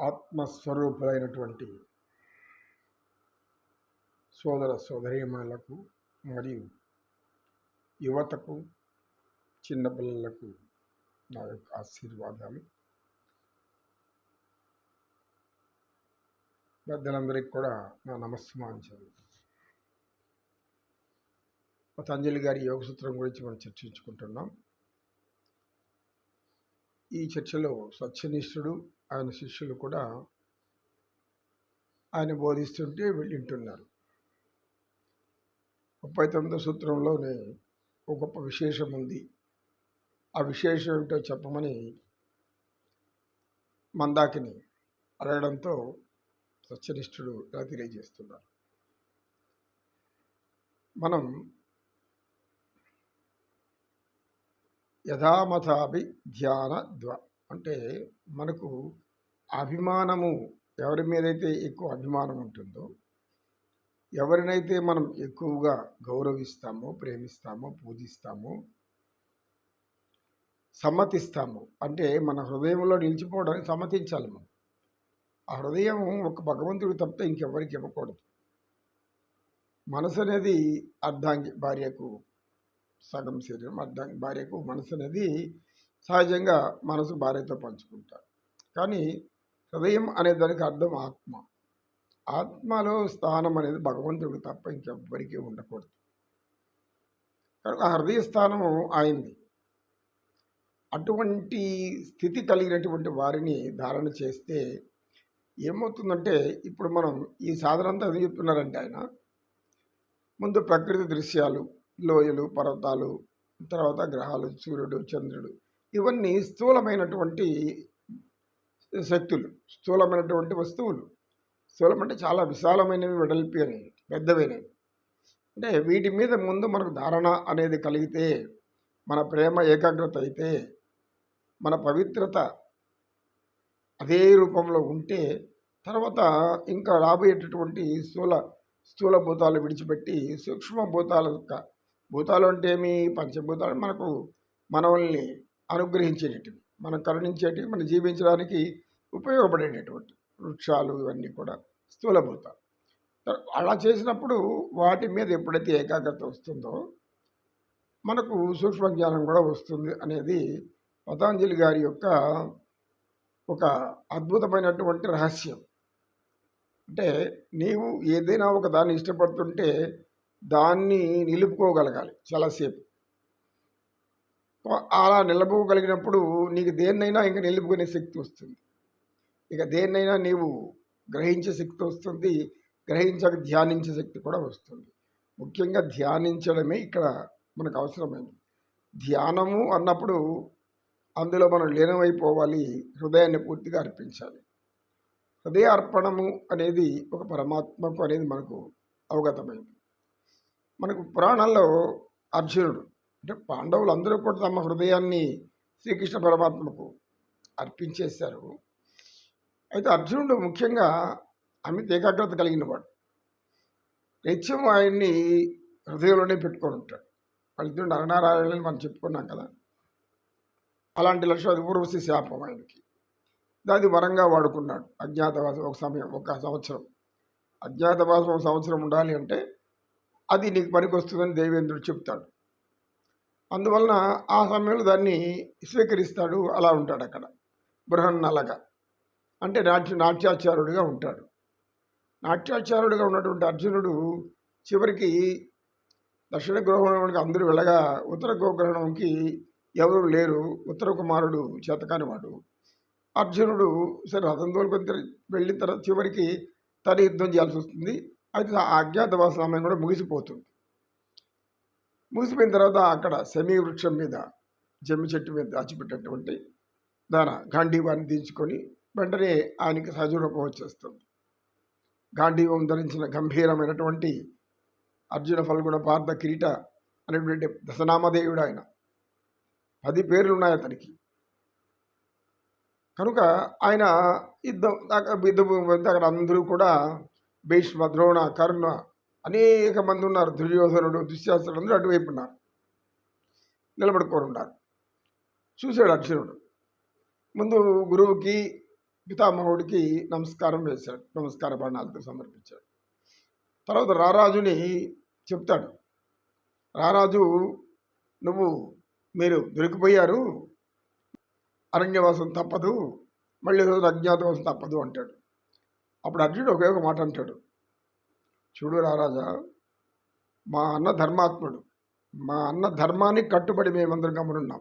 ఆత్మస్వరూపులైనటువంటి సోదర సోదరీమణులకు మరియు యువతకు చిన్నపిల్లలకు నా యొక్క ఆశీర్వాదాలు. పెద్దలందరికీ కూడా నా నమస్మాంజలు పతంజలి గారి యోగ సూత్రం గురించి మనం చర్చించుకుంటున్నాం. ఈ చర్చలో సత్యనిష్ఠుడు ఆయన శిష్యులు కూడా ఆయన బోధిస్తుంటే వింటున్నారు. ముప్పై తొమ్మిదో సూత్రంలోనే ఒక గొప్ప విశేషం ఉంది. ఆ విశేషం ఏమిటో చెప్పమని మందాకిని అడగడంతో సత్యనిష్ఠుడు ఇలా తెలియజేస్తున్నారు. మనం యథామథాభి ధ్యాన ద్వ అంటే మనకు అభిమానము ఎవరి మీదైతే ఎక్కువ అభిమానం ఉంటుందో ఎవరినైతే మనం ఎక్కువగా గౌరవిస్తామో ప్రేమిస్తామో పూజిస్తామో సమ్మతిస్తాము అంటే మన హృదయంలో నిలిచిపోవడానికి సమ్మతించాలి మనం. ఆ హృదయం ఒక భగవంతుడు తప్పితే ఇంకెవరికి ఇవ్వకూడదు. మనసు అనేది అర్ధాంగి భార్యకు సగం శరీరం అర్థం భార్యకు మనసు అనేది సహజంగా మనసు భార్యతో పంచుకుంటారు. కానీ హృదయం అనే దానికి అర్థం ఆత్మ. ఆత్మలో స్థానం అనేది భగవంతుడు తప్ప ఇంకెవ్వరికీ ఉండకూడదు. కనుక ఆ హృదయ స్థానము ఆయనది. అటువంటి స్థితి కలిగినటువంటి వారిని ధారణ చేస్తే ఏమవుతుందంటే ఇప్పుడు మనం ఈ సాధన అంతా ఏం చెప్తున్నారంటే ఆయన ముందు ప్రకృతి దృశ్యాలు లోయలు పర్వతాలు తర్వాత గ్రహాలు సూర్యుడు చంద్రుడు ఇవన్నీ స్థూలమైనటువంటి శక్తులు స్థూలమైనటువంటి వస్తువులు. స్థూలం అంటే చాలా విశాలమైనవి వెడల్పి అని పెద్దవైనవి. అంటే వీటి మీద ముందు మనకు ధారణ అనేది కలిగితే మన ప్రేమ ఏకాగ్రత అయితే మన పవిత్రత అదే రూపంలో ఉంటే తర్వాత ఇంకా రాబోయేటటువంటి స్థూల స్థూల భూతాలు విడిచిపెట్టి సూక్ష్మ భూతాల యొక్క భూతాలు అంటే ఏమి? పంచభూతాలు మనకు మనల్ని అనుగ్రహించేటటివి మనం కరుణించేటివి మనం జీవించడానికి ఉపయోగపడేటటువంటి వృక్షాలు ఇవన్నీ కూడా స్థూలభూతాలు. అలా చేసినప్పుడు వాటి మీద ఎప్పుడైతే ఏకాగ్రత వస్తుందో మనకు సూక్ష్మ జ్ఞానం కూడా వస్తుంది అనేది పతాంజలి గారి యొక్క ఒక అద్భుతమైనటువంటి రహస్యం. అంటే నీవు ఏదైనా ఒక దాన్ని ఇష్టపడుతుంటే దాన్ని నిలుపుకోగలగాలి చాలాసేపు అలా నిలుపుకోగలిగినప్పుడు నీకు దేన్నైనా ఇంకా నిలుపుకునే శక్తి వస్తుంది. ఇక దేన్నైనా నీవు గ్రహించే శక్తి వస్తుంది గ్రహించక ధ్యానించే శక్తి కూడా వస్తుంది. ముఖ్యంగా ధ్యానించడమే ఇక్కడ మనకు అవసరమైంది ధ్యానము అన్నప్పుడు అందులో మనం లీనమైపోవాలి హృదయాన్ని పూర్తిగా అర్పించాలి. హృదయ అర్పణము అనేది ఒక పరమాత్మకు అనేది మనకు అవగతమైంది మనకు పురాణాల్లో అర్జునుడు అంటే పాండవులు అందరూ కూడా తమ హృదయాన్ని శ్రీకృష్ణ పరమాత్మకు అర్పించేశారు. అయితే అర్జునుడు ముఖ్యంగా అమిత ఏకాగ్రత కలిగిన వాడు. నిత్యం ఆయన్ని హృదయంలోనే పెట్టుకొని ఉంటాడు. వాళ్ళిద్దరు నరనారాయణని మనం చెప్పుకున్నాం కదా. అలాంటి లక్ష్యం అది పూర్వశి శాపం ఆయనకి. దాన్ని వరంగా వాడుకున్నాడు. అజ్ఞాతవాసం ఒక సమయం ఒక సంవత్సరం. అజ్ఞాతవాసం ఒక సంవత్సరం ఉండాలి అంటే అది నీకు పనికి వస్తుందని దేవేంద్రుడు చెప్తాడు. అందువలన ఆ సమయంలో దాన్ని స్వీకరిస్తాడు అలా ఉంటాడు అక్కడ. బృహన్నలగా అంటే నాట్య నాట్యాచార్యుడిగా ఉంటాడు. నాట్యాచార్యుడిగా ఉన్నటువంటి అర్జునుడు చివరికి దక్షిణ గృహణానికి అందరూ వెళ్ళగా ఉత్తర గోగ్రహణంకి ఎవరు లేరు. ఉత్తర కుమారుడు చేతకాని వాడు అర్జునుడు సరే రథం తోలుకొని వెళ్ళిన తర్వాత చివరికి తన యుద్ధం చేయాల్సి వస్తుంది. అయితే ఆ అజ్ఞాతవాస సమయం కూడా ముగిసిపోతుంది. ముగిసిపోయిన తర్వాత అక్కడ శమీ వృక్షం మీద జమ్మి చెట్టు మీద దాచిపెట్టినటువంటి దాన గాంధీవాన్ని దించుకొని వెంటనే ఆయనకి సహజరూపం వచ్చేస్తుంది. గాంధీవం ధరించిన గంభీరమైనటువంటి అర్జున ఫల్గుణ పార్థ కిరీట అనేటువంటి దశనామదేవుడు ఆయన. పది పేర్లు ఉన్నాయి అతనికి. కనుక ఆయన యుద్ధం యుద్ధ అక్కడ అందరూ కూడా భీష్మ ద్రోణ కర్ణ అనేక మంది ఉన్నారు. దుర్యోధనుడు దుశ్శాస్త్రుడు అందరూ అటువైపు ఉన్నారు. నిలబడుకొని ఉన్నారు. చూశాడు అర్జునుడు. ముందు గురువుకి పితామహుడికి నమస్కారం వేశాడు. నమస్కార బాణాలతో సమర్పించాడు. తర్వాత రారాజుని చెప్తాడు. రారాజు నువ్వు మీరు దొరికిపోయారు. అరణ్యవాసం తప్పదు. మళ్ళీ రోజు అజ్ఞాతవాసం తప్పదు అంటాడు. అప్పుడు అర్జునుడు ఒకే ఒక మాట అంటాడు. చూడు రారాజా మా అన్న ధర్మాత్ముడు మా అన్న ధర్మానికి కట్టుబడి మేమందరం గమనున్నాం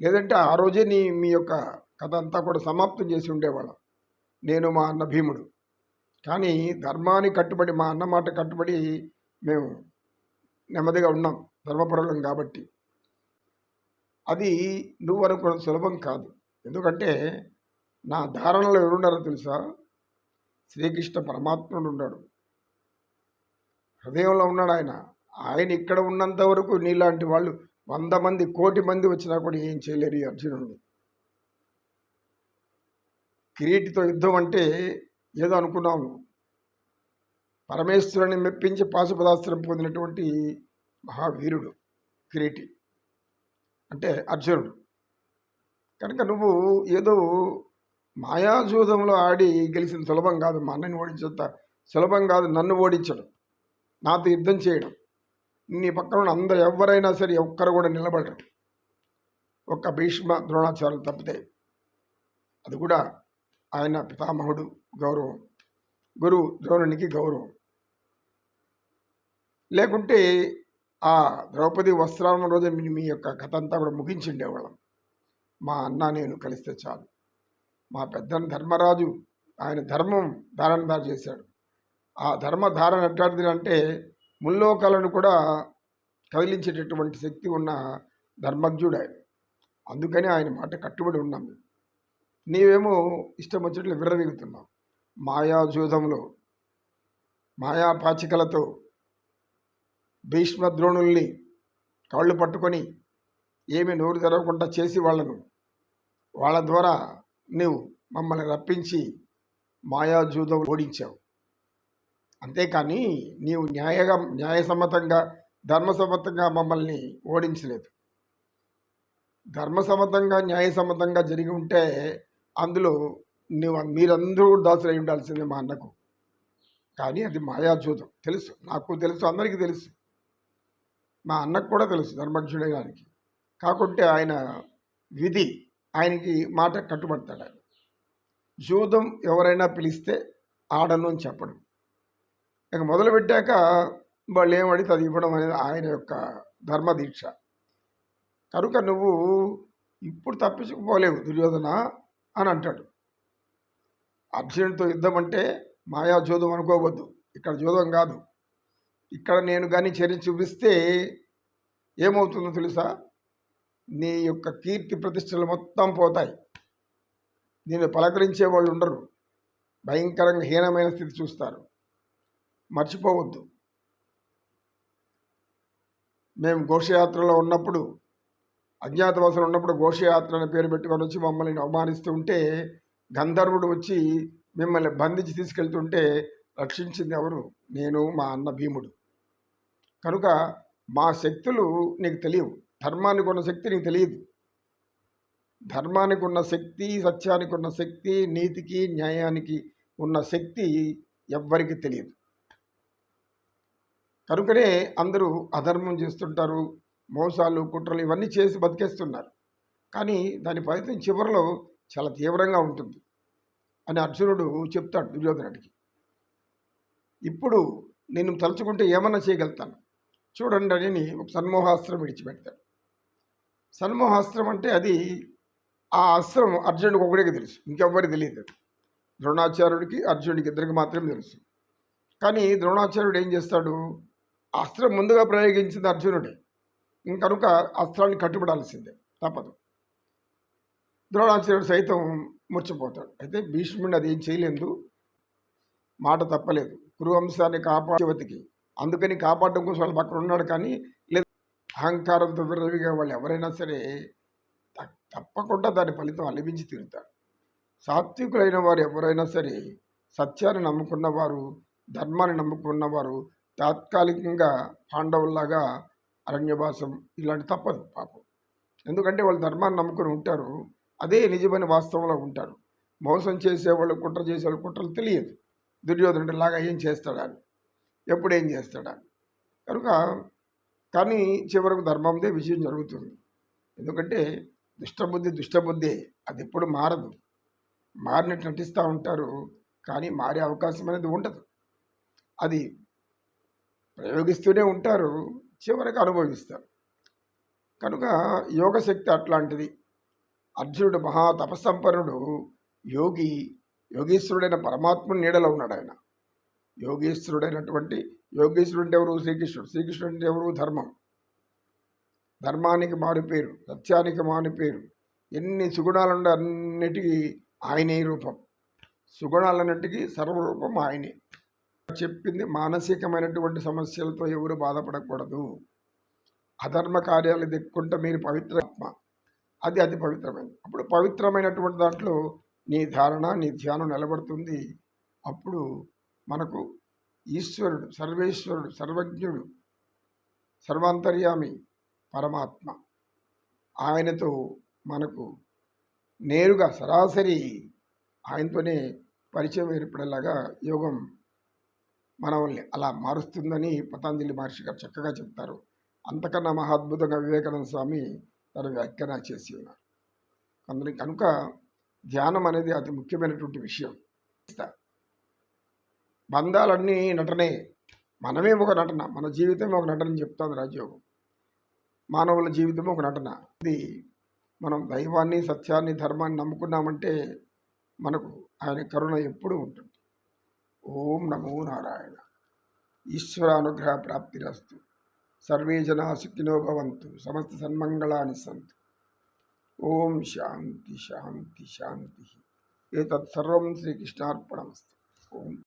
లేదంటే ఆ రోజే నీ మీ యొక్క కథ అంతా కూడా సమాప్తం చేసి ఉండేవాళ్ళం. నేను మా అన్న భీముడు. కానీ ధర్మానికి కట్టుబడి మా అన్న మాట కట్టుబడి మేము నెమ్మదిగా ఉన్నాం ధర్మపరులం కాబట్టి. అది నువ్వు అనుకున్న సులభం కాదు. ఎందుకంటే నా ధారణలో ఎవరున్నారో తెలుసా? శ్రీకృష్ణ పరమాత్ముడు ఉన్నాడు. హృదయంలో ఉన్నాడు ఆయన. ఆయన ఇక్కడ ఉన్నంత వరకు నీలాంటి వాళ్ళు వంద మంది కోటి మంది వచ్చినా కూడా ఏం చేయలేరు ఈ అర్జునుడిని. కిరీటితో యుద్ధం అంటే ఏదో అనుకున్నాము పరమేశ్వరుని మెప్పించి పాశుపదాస్త్రం పొందినటువంటి మహావీరుడు కిరీటి. అంటే అర్జునుడు. కనుక నువ్వు ఏదో మాయాజూదంలో ఆడి గెలిచిన సులభం కాదు. మా అన్నని ఓడించేంత సులభం కాదు. నన్ను ఓడించడం. నాతో యుద్ధం చేయడం. నీ పక్కన ఉన్న అందరు ఎవరైనా సరే ఒక్కరు కూడా నిలబడరు. ఒక్క భీష్మ ద్రోణాచార్యులు తప్పితే అది కూడా ఆయన పితామహుడు గౌరవం. గురువు ద్రోణునికి గౌరవం. లేకుంటే ఆ ద్రౌపది వస్త్రాలను రోజు మీ మీ యొక్క కథ అంతా కూడా ముగించిండేవాళ్ళం. మా అన్న నేను కలిస్తే చాలు. మా పెద్ద ధర్మరాజు ఆయన ధర్మం ధారణ చేశాడు. ఆ ధర్మ ధారణ ఎట్లాంటిది అంటే ముల్లోకాలను కూడా కదిలించేటటువంటి శక్తి ఉన్న ధర్మజ్ఞుడు ఆయన. అందుకని ఆయన మాట కట్టుబడి ఉన్నాం. నీవేమో ఇష్టం వచ్చినట్లు విర్రవీగుతున్నావు. మాయాజూదంలో మాయాపాచికలతో భీష్మద్రోణుల్ని కాళ్ళు పట్టుకొని ఏమి నోరు తెరవకుండా చేసి వాళ్ళను వాళ్ళ ద్వారా నువ్వు మమ్మల్ని రప్పించి మాయాజూదం ఓడించావు. అంతేకాని నీవు న్యాయగా న్యాయసమ్మతంగా ధర్మసమ్మతంగా మమ్మల్ని ఓడించలేదు. ధర్మసమ్మతంగా న్యాయసమ్మతంగా జరిగి ఉంటే అందులో నువ్వు మీరందరూ దాసులై ఉండాల్సిందే మా అన్నకు. కానీ అది మాయాజూతం తెలుసు. నాకు తెలుసు. అందరికీ తెలుసు. మా అన్నకు కూడా తెలుసు ధర్మజ్ఞుడైనానికి. కాకుంటే ఆయన విధి ఆయనకి మాట కట్టుబడతాడు. జూదం ఎవరైనా పిలిస్తే ఆడను అని చెప్పడం. ఇక మొదలుపెట్టాక వాళ్ళు ఏమడితే అది ఇవ్వడం అనేది ఆయన యొక్క ధర్మదీక్ష కనుక నువ్వు ఇప్పుడు తప్పించుకుపోలేవు దుర్యోధన అని అంటాడు. అర్జునుడితో యుద్ధం అంటే మాయా జోదం అనుకోవద్దు. ఇక్కడ జోదం కాదు. ఇక్కడ నేను కానీ చర్య చూపిస్తే ఏమవుతుందో తెలుసా? నీ యొక్క కీర్తి ప్రతిష్టలు మొత్తం పోతాయి. నేను పలకరించే వాళ్ళు ఉండరు. భయంకరంగా హీనమైన స్థితి చూస్తారు. మర్చిపోవద్దు. మేము ఘోషయాత్రలో ఉన్నప్పుడు అజ్ఞాతవాసులు ఉన్నప్పుడు ఘోషయాత్ర అనే పేరు పెట్టుకొని వచ్చి మమ్మల్ని అవమానిస్తూ ఉంటే గంధర్వుడు వచ్చి మిమ్మల్ని బంధించి తీసుకెళ్తుంటే రక్షించింది ఎవరు? నేను మా అన్న భీముడు. కనుక మా శక్తులు నీకు తెలియవు. ధర్మానికి ఉన్న శక్తి నీకు తెలియదు. ధర్మానికి ఉన్న శక్తి సత్యానికి ఉన్న శక్తి నీతికి న్యాయానికి ఉన్న శక్తి ఎవ్వరికి తెలియదు. కనుకనే అందరూ అధర్మం చేస్తుంటారు మోసాలు కుట్రలు ఇవన్నీ చేసి బతికేస్తున్నారు. కానీ దాని ఫలితం చివరిలో చాలా తీవ్రంగా ఉంటుంది అని అర్జునుడు చెప్తాడు దుర్యోధనుడికి. ఇప్పుడు నేను తలుచుకుంటే ఏమన్నా చేయగలుగుతాను? చూడండి అని ఒక సన్మోహాస్త్రం విడిచిపెడతాడు. సన్మోహాస్త్రం అంటే అది ఆ అస్త్రం అర్జునుడికి ఒకడికి తెలుసు. ఇంకెవ్వరికి తెలియదు ద్రోణాచార్యుడికి అర్జునుడికి ఇద్దరికి మాత్రమే తెలుసు. కానీ ద్రోణాచార్యుడు ఏం చేస్తాడు? ఆ అస్త్రం ముందుగా ప్రయోగించింది అర్జునుడే. ఇంకనుక అస్త్రాన్ని కట్టుబడాల్సిందే. తప్పదు. ద్రోణాచార్యుడు సైతం ముచ్చిపోతాడు అయితే భీష్ముడిని అది ఏం చేయలేదు. మాట తప్పలేదు. కురువంశాన్ని కాపాడవతికి అందుకని కాపాడడం కోసం వాళ్ళ పక్కన ఉన్నాడు కానీ అహంకారంతో విరవిగా వాళ్ళు ఎవరైనా సరే తప్పకుండా దాని ఫలితం అలిపించి తీరుతారు. సాత్వికులైన వారు ఎవరైనా సరే సత్యాన్ని నమ్ముకున్నవారు ధర్మాన్ని నమ్ముకున్నవారు తాత్కాలికంగా పాండవుల్లాగా అరణ్యవాసం ఇలాంటి తప్పదు పాపం. ఎందుకంటే వాళ్ళు ధర్మాన్ని నమ్ముకుని ఉంటారు అదే నిజమైన వాస్తవంలో ఉంటారు. మోసం చేసేవాళ్ళు కుట్ర చేసేవాళ్ళు కుట్రలు తెలియదు. దుర్యోధనుడు లాగా ఏం చేస్తాడని? ఎప్పుడు ఏం చేస్తాడని? కనుక కానీ చివరకు ధర్మందే విజయం జరుగుతుంది. ఎందుకంటే దుష్టబుద్ధి దుష్టబుద్ధి అది ఎప్పుడు మారదు. మారినట్టు నటిస్తూ ఉంటారు కానీ మారే అవకాశం అనేది ఉండదు. అది ప్రయోగిస్తూనే ఉంటారు చివరికి అనుభవిస్తారు. కనుక యోగశక్తి అట్లాంటిది. అర్జునుడు మహా తపస్సంపన్నుడు యోగి యోగీశ్వరుడైన పరమాత్ముని నీడలో ఉన్నాడు ఆయన. యోగేశ్వరుడైనటువంటి యోగేశ్వరుడు అంటే ఎవరు? శ్రీకృష్ణుడు. శ్రీకృష్ణుడు అంటే ఎవరు? ధర్మం. ధర్మానికి మారిపేరు సత్యానికి మారి పేరు. ఎన్ని సుగుణాలుండే అన్నిటికీ ఆయనే రూపం. సుగుణాలన్నిటికీ సర్వరూపం ఆయనే. చెప్పింది మానసికమైనటువంటి సమస్యలతో ఎవరు బాధపడకూడదు. అధర్మ కార్యాలు దిక్కుంటే మీరు పవిత్ర ఆత్మ. అది అతి పవిత్రమైనది. అప్పుడు పవిత్రమైనటువంటి దాంట్లో నీ ధారణ నీ ధ్యానం నిలబడుతుంది. అప్పుడు మనకు ఈశ్వరుడు సర్వేశ్వరుడు సర్వజ్ఞుడు సర్వాంతర్యామి పరమాత్మ. ఆయనతో మనకు నేరుగా సరాసరి ఆయనతోనే పరిచయం ఏర్పడేలాగా యోగం మనల్ని అలా మారుస్తుందని పతాంజలి మహర్షి గారు చక్కగా చెప్తారు. అంతకన్నా మహాద్భుతంగా వివేకానంద స్వామి తన వ్యాఖ్యాన చేసి ఉన్నారు. అందుని కనుక ధ్యానం అనేది అతి ముఖ్యమైనటువంటి విషయం. బంధాలన్నీ నటనే. మనమే ఒక నటన మన జీవితం ఒక నటన చెప్తాను రాజయోగం. మానవుల జీవితం ఒక నటన. ఇది మనం దైవాన్ని సత్యాన్ని ధర్మాన్ని నమ్ముకున్నామంటే మనకు ఆయన కరుణ ఎప్పుడూ ఉంటుంది. ఓం నమో నారాయణ. ఈశ్వరానుగ్రహ ప్రాప్తిరస్తు. సర్వే జనా సుఖినో భవంతు. సమస్త సన్మంగళాన్ని సంతు. ఓం శాంతి శాంతి శాంతి. ఏతత్ సర్వం శ్రీకృష్ణార్పణమస్తు. ఓం.